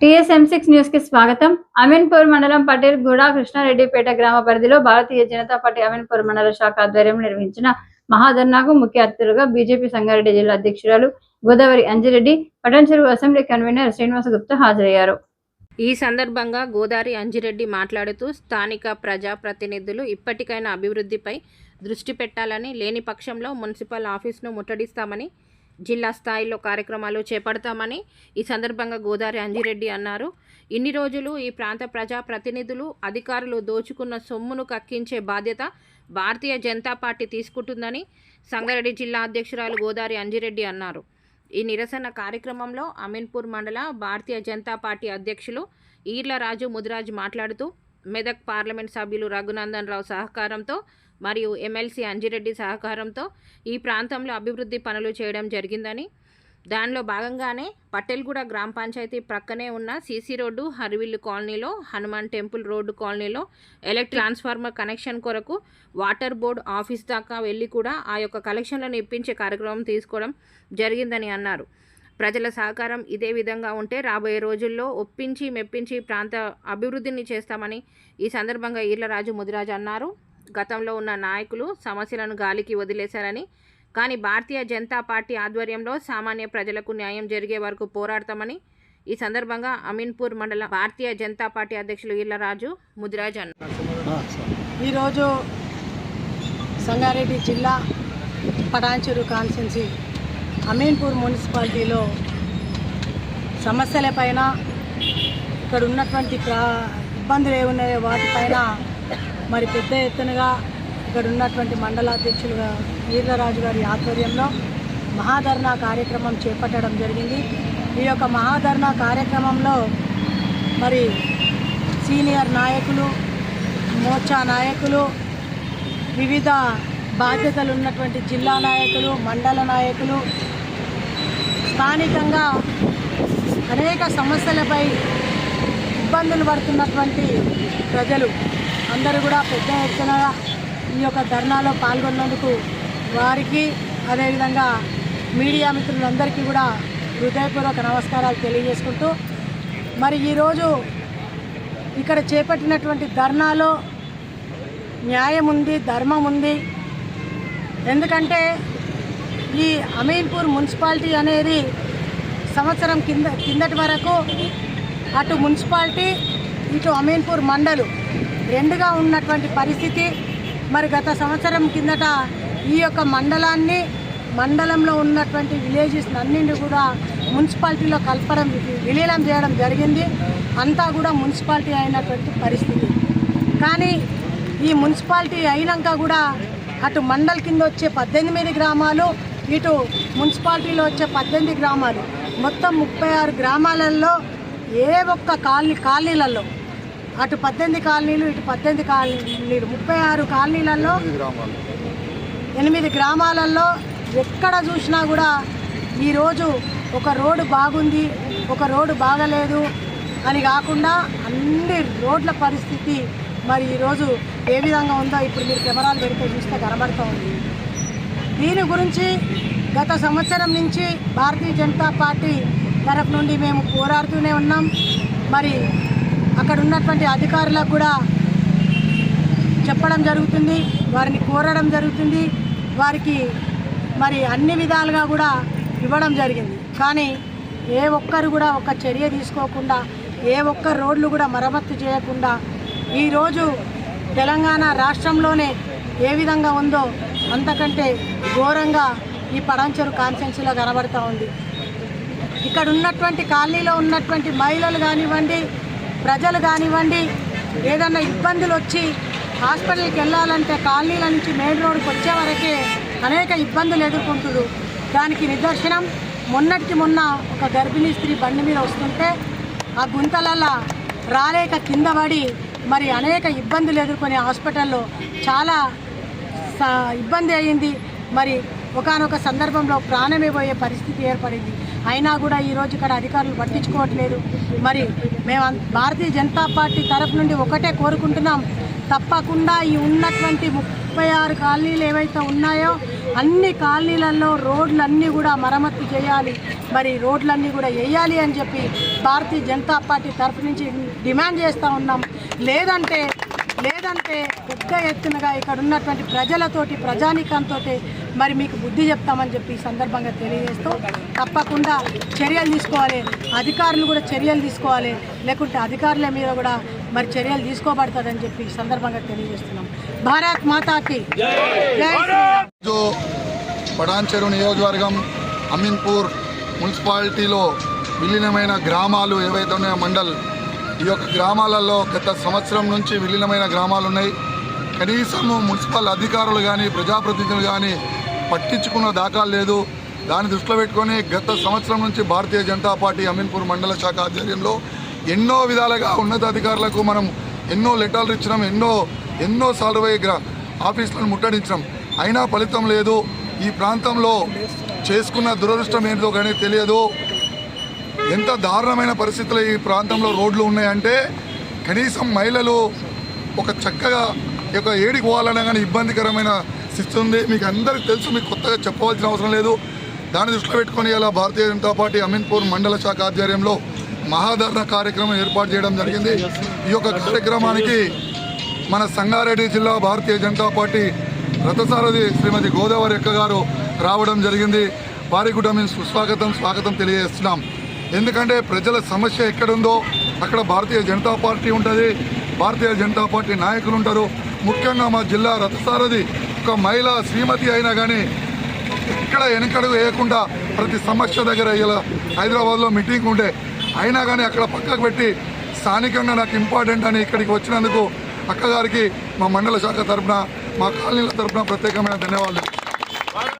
TSM six న్యూస్కి స్వాగతం. అమీన్పూర్ మండలం పటేల్ గూడ కృష్ణారెడ్డిపేట గ్రామ పరిధిలో భారతీయ జనతా పార్టీ అమీన్పూర్ మండల శాఖ ఆధ్వర్యంలో నిర్వహించిన మహాధర్నాకు ముఖ్య అతిథులుగా బీజేపీ సంగారెడ్డి జిల్లా అధ్యక్షురాలు గోదావరి అంజిరెడ్డి పటంచెరు అసెంబ్లీ కన్వీనర్ శ్రీనివాస గుప్తా హాజరయ్యారు. ఈ సందర్భంగా గోదావరి అంజిరెడ్డి మాట్లాడుతూ స్థానిక ప్రజాప్రతినిధులు ఇప్పటికైనా అభివృద్ధిపై దృష్టి పెట్టాలని లేని పక్షంలో మున్సిపల్ ఆఫీస్ను ముట్టడిస్తామని జిల్లా స్థాయిలో కార్యక్రమాలు చేపడతామని ఈ సందర్భంగా గోదావరి అంజిరెడ్డి అన్నారు. ఇన్ని రోజులు ఈ ప్రాంత ప్రజా ప్రతినిధులు అధికారులు దోచుకున్న సొమ్మును కక్కించే బాధ్యత భారతీయ జనతా పార్టీ తీసుకుంటుందని సంగారెడ్డి జిల్లా అధ్యక్షురాలు గోదావరి అంజిరెడ్డి అన్నారు. ఈ నిరసన కార్యక్రమంలో అమీన్పూర్ మండల భారతీయ జనతా పార్టీ అధ్యక్షులు ఈర్ల రాజు ముదిరాజు మాట్లాడుతూ మెదక్ పార్లమెంట్ సభ్యులు రఘునందన్ రావు సహకారంతో మరియు ఎమ్మెల్సీ అంజిరెడ్డి సహకారంతో ఈ ప్రాంతంలో అభివృద్ధి పనులు చేయడం జరిగిందని. దానిలో భాగంగానే పటేల్గూడ గ్రామ పంచాయతీ ప్రక్కనే ఉన్న సీసీ రోడ్డు హరివిల్లు కాలనీలో హనుమాన్ టెంపుల్ రోడ్డు కాలనీలో ఎలక్ట్రిక్ ట్రాన్స్ఫార్మర్ కనెక్షన్ కొరకు వాటర్ బోర్డ్ ఆఫీస్ దాకా వెళ్ళి కూడా ఆ యొక్క కలెక్షన్లను ఇప్పించే కార్యక్రమం తీసుకోవడం జరిగిందని అన్నారు. ప్రజల సహకారం ఇదే విధంగా ఉంటే రాబోయే రోజుల్లో ఒప్పించి మెప్పించి ప్రాంత అభివృద్ధిని చేస్తామని ఈ సందర్భంగా ఈర్లరాజు ముదిరాజు అన్నారు. గతంలో ఉన్న నాయకులు సమస్యలను గాలికి వదిలేశారని కానీ భారతీయ జనతా పార్టీ ఆధ్వర్యంలో సామాన్య ప్రజలకు న్యాయం జరిగే వరకు పోరాడతామని ఈ సందర్భంగా అమీన్పూర్ మండల భారతీయ జనతా పార్టీ అధ్యక్షులు ఇళ్ళరాజు ముదిరాజు అన్నారు. ఈరోజు సంగారెడ్డి జిల్లా పటాంచూరు కాన్స్టెన్సీ అమీన్పూర్ మున్సిపాలిటీలో సమస్యలపైన ఇక్కడ ఉన్నటువంటి ఇబ్బందులు ఏమున్నాయో వాటిపైన మరి పెద్ద ఎత్తునగా ఇక్కడ ఉన్నటువంటి మండలాధ్యక్షులుగా వీర్లరాజు గారి ఆధ్వర్యంలో మహాధర్నా కార్యక్రమం చేపట్టడం జరిగింది. ఈ యొక్క మహాధర్నా కార్యక్రమంలో మరి సీనియర్ నాయకులు మోర్చా నాయకులు వివిధ బాధ్యతలు ఉన్నటువంటి జిల్లా నాయకులు మండల నాయకులు స్థానికంగా అనేక సమస్యలపై ఇబ్బందులు పడుతున్నటువంటి ప్రజలు అందరూ కూడా పెద్ద ఎత్తున ఈ యొక్క ధర్నాలో పాల్గొన్నందుకు వారికి అదేవిధంగా మీడియా మిత్రులందరికీ కూడా హృదయపూర్వక నమస్కారాలు తెలియజేసుకుంటూ మరి ఈరోజు ఇక్కడ చేపట్టినటువంటి ధర్నాలో న్యాయం ఉంది ధర్మం ఉంది. ఎందుకంటే ఈ అమీన్పూర్ మున్సిపాలిటీ అనేది సంవత్సరం కింద కిందటి వరకు అటు మున్సిపాలిటీ ఇటు అమీన్పూర్ మండలు రెండుగా ఉన్నటువంటి పరిస్థితి. మరి గత సంవత్సరం కిందట ఈ యొక్క మండలాన్ని మండలంలో ఉన్నటువంటి విలేజెస్ అన్నింటి కూడా మున్సిపాలిటీలో కలపడం విలీనం చేయడం జరిగింది. అంతా కూడా మున్సిపాలిటీ అయినటువంటి పరిస్థితి. కానీ ఈ మున్సిపాలిటీ అయినాక కూడా అటు మండల్ కింద వచ్చే పద్దెనిమిది గ్రామాలు ఇటు మున్సిపాలిటీలో వచ్చే పద్దెనిమిది గ్రామాలు. మొత్తం ముప్పై ఆరు గ్రామాలలో ఏ ఒక్క కాలనీ కాలనీలలో అటు పద్దెనిమిది కాలనీలు ఇటు పద్దెనిమిది కాలనీలు. ముప్పై ఆరు కాలనీలలో ఎనిమిది గ్రామాలలో ఎక్కడ చూసినా కూడా ఈరోజు ఒక రోడ్డు బాగుంది ఒక రోడ్డు బాగలేదు అని కాకుండా అన్ని రోడ్ల పరిస్థితి మరి ఈరోజు ఏ విధంగా ఉందో ఇప్పుడు మీరు కెమెరాలు పెడితే చూస్తే కనబడుతూ ఉంది. దీని గురించి గత సంవత్సరం నుంచి భారతీయ జనతా పార్టీ తరఫు నుండి మేము పోరాడుతూనే ఉన్నాం. మరి అక్కడ ఉన్నటువంటి అధికారులకు కూడా చెప్పడం జరుగుతుంది వారిని కోరడం జరుగుతుంది వారికి మరి అన్ని విధాలుగా కూడా ఇవ్వడం జరిగింది. కానీ ఏ ఒక్కరు కూడా ఒక చర్య తీసుకోకుండా ఏ ఒక్క రోడ్లు కూడా మరమ్మత్తు చేయకుండా ఈరోజు తెలంగాణ రాష్ట్రంలోనే ఏ విధంగా ఉందో అంతకంటే ఘోరంగా ఈ పడంచెరు కాన్సెన్సీలో కనబడతా ఉంది. ఇక్కడ ఉన్నటువంటి కాలనీలో ఉన్నటువంటి మహిళలు కానివ్వండి ప్రజలు కానివ్వండి ఏదన్నా ఇబ్బందులు వచ్చి హాస్పిటల్కి వెళ్ళాలంటే కాలనీల నుంచి మెయిన్ రోడ్కి వచ్చే వరకే అనేక ఇబ్బందులు ఎదుర్కొంటుడు దానికి నిదర్శనం మొన్నటికి మొన్న ఒక గర్భిణీ స్త్రీ బండి మీద వస్తుంటే ఆ గుంతలల్లా రాలేక కింద పడి మరి అనేక ఇబ్బందులు ఎదుర్కొని హాస్పిటల్లో చాలా ఇబ్బంది అయ్యింది మరి ఒకానొక సందర్భంలో ప్రాణమే పోయే పరిస్థితి ఏర్పడింది. అయినా కూడా ఈరోజు ఇక్కడ అధికారులు పట్టించుకోవట్లేదు. మరి మేము అన్- భారతీయ జనతా పార్టీ తరఫు నుండి ఒకటే కోరుకుంటున్నాం. తప్పకుండా ఈ ఉన్నటువంటి ముప్పై ఆరు కాలనీలు ఏవైతే ఉన్నాయో అన్ని కాలనీలలో రోడ్లన్నీ కూడా మరమ్మతు చేయాలి. మరి రోడ్లన్నీ కూడా వేయాలి అని చెప్పి భారతీయ జనతా పార్టీ తరఫు నుంచి డిమాండ్ చేస్తూ ఉన్నాం. లేదంటే లేదంటే పెద్ద ఎత్తునగా ఇక్కడ ఉన్నటువంటి ప్రజలతోటి ప్రజానీకంతో మరి మీకు బుద్ధి చెప్తామని చెప్పి ఈ సందర్భంగా తెలియజేస్తూ తప్పకుండా చర్యలు తీసుకోవాలి. అధికారులు కూడా చర్యలు తీసుకోవాలి. లేకుంటే అధికారుల మీద కూడా మరి చర్యలు తీసుకోబడతారని చెప్పి ఈ సందర్భంగా తెలియజేస్తున్నాం. భారత్ మాతాకి పడాన్చెరు నియోజకవర్గం అమీన్పూర్ మున్సిపాలిటీలో విలీనమైన గ్రామాలు ఏవైతే ఉన్నాయో మండల్ ఈ యొక్క గ్రామాలలో గత సంవత్సరం నుంచి విలీనమైన గ్రామాలు ఉన్నాయి. కనీసం మున్సిపల్ అధికారులు కానీ ప్రజాప్రతినిధులు కానీ పట్టించుకున్న దాఖలు లేదు. దాన్ని దృష్టిలో పెట్టుకొని గత సంవత్సరం నుంచి భారతీయ జనతా పార్టీ అమీన్పూర్ మండల శాఖ ఆధ్వర్యంలో ఎన్నో విధాలుగా ఉన్నతాధికారులకు మనం ఎన్నో లెటర్లు ఇచ్చినాం ఎన్నో ఎన్నో సార్లు ఆఫీసులను ముట్టడించినాం. అయినా ఫలితం లేదు. ఈ ప్రాంతంలో చేసుకున్న దురదృష్టం ఏంటో కానీ తెలియదు. ఎంత దారుణమైన పరిస్థితులు ఈ ప్రాంతంలో రోడ్లు ఉన్నాయంటే కనీసం మహిళలు ఒక చక్కగా యొక్క ఏడికి పోవాలన్నా కానీ ఇబ్బందికరమైన స్థితి ఉంది. మీకు అందరికీ తెలుసు మీకు కొత్తగా చెప్పవలసిన అవసరం లేదు. దాన్ని దృష్టిలో పెట్టుకొని ఇలా భారతీయ జనతా పార్టీ అమీన్పూర్ మండల శాఖ ఆధ్వర్యంలో మహాధరణ కార్యక్రమం ఏర్పాటు చేయడం జరిగింది. ఈ యొక్క కార్యక్రమానికి మన సంగారెడ్డి జిల్లా భారతీయ జనతా పార్టీ రథసారథి శ్రీమతి గోదావరి అక్క గారు రావడం జరిగింది. వారి కూడా మేము సుస్వాగతం స్వాగతం తెలియజేస్తున్నాం. ఎందుకంటే ప్రజల సమస్య ఎక్కడుందో అక్కడ భారతీయ జనతా పార్టీ ఉంటుంది. భారతీయ జనతా పార్టీ నాయకులు ఉంటారు. ముఖ్యంగా మా జిల్లా రథసారథి ఒక మహిళ శ్రీమతి అయినా కానీ ఇక్కడ వెనకడుగు వేయకుండా ప్రతి సమస్య దగ్గర ఇలా హైదరాబాద్లో మీటింగ్ ఉండే అయినా కానీ అక్కడ పక్కకు పెట్టి స్థానికంగా నాకు ఇంపార్టెంట్ అని ఇక్కడికి వచ్చినందుకు అక్కగారికి మా మండల శాఖ తరఫున మా కాలనీల తరపున ప్రత్యేకమైన ధన్యవాదాలు.